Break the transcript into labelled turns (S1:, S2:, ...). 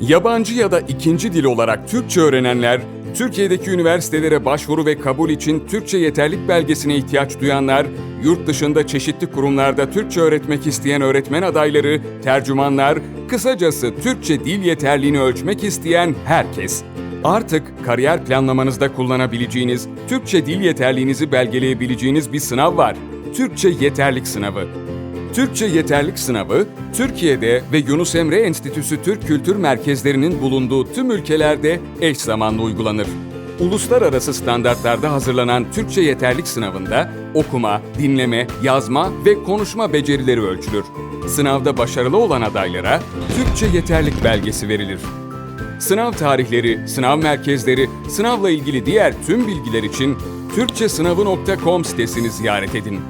S1: Yabancı ya da ikinci dil olarak Türkçe öğrenenler, Türkiye'deki üniversitelere başvuru ve kabul için Türkçe yeterlik belgesine ihtiyaç duyanlar, yurt dışında çeşitli kurumlarda Türkçe öğretmek isteyen öğretmen adayları, tercümanlar, kısacası Türkçe dil yeterliğini ölçmek isteyen herkes. Artık kariyer planlamanızda kullanabileceğiniz, Türkçe dil yeterliğinizi belgeleyebileceğiniz bir sınav var. Türkçe Yeterlik Sınavı. Türkçe Yeterlik Sınavı, Türkiye'de ve Yunus Emre Enstitüsü Türk Kültür Merkezlerinin bulunduğu tüm ülkelerde eş zamanlı uygulanır. Uluslararası standartlarda hazırlanan Türkçe Yeterlik Sınavında okuma, dinleme, yazma ve konuşma becerileri ölçülür. Sınavda başarılı olan adaylara Türkçe Yeterlik belgesi verilir. Sınav tarihleri, sınav merkezleri, sınavla ilgili diğer tüm bilgiler için türkçesınavı.com sitesini ziyaret edin.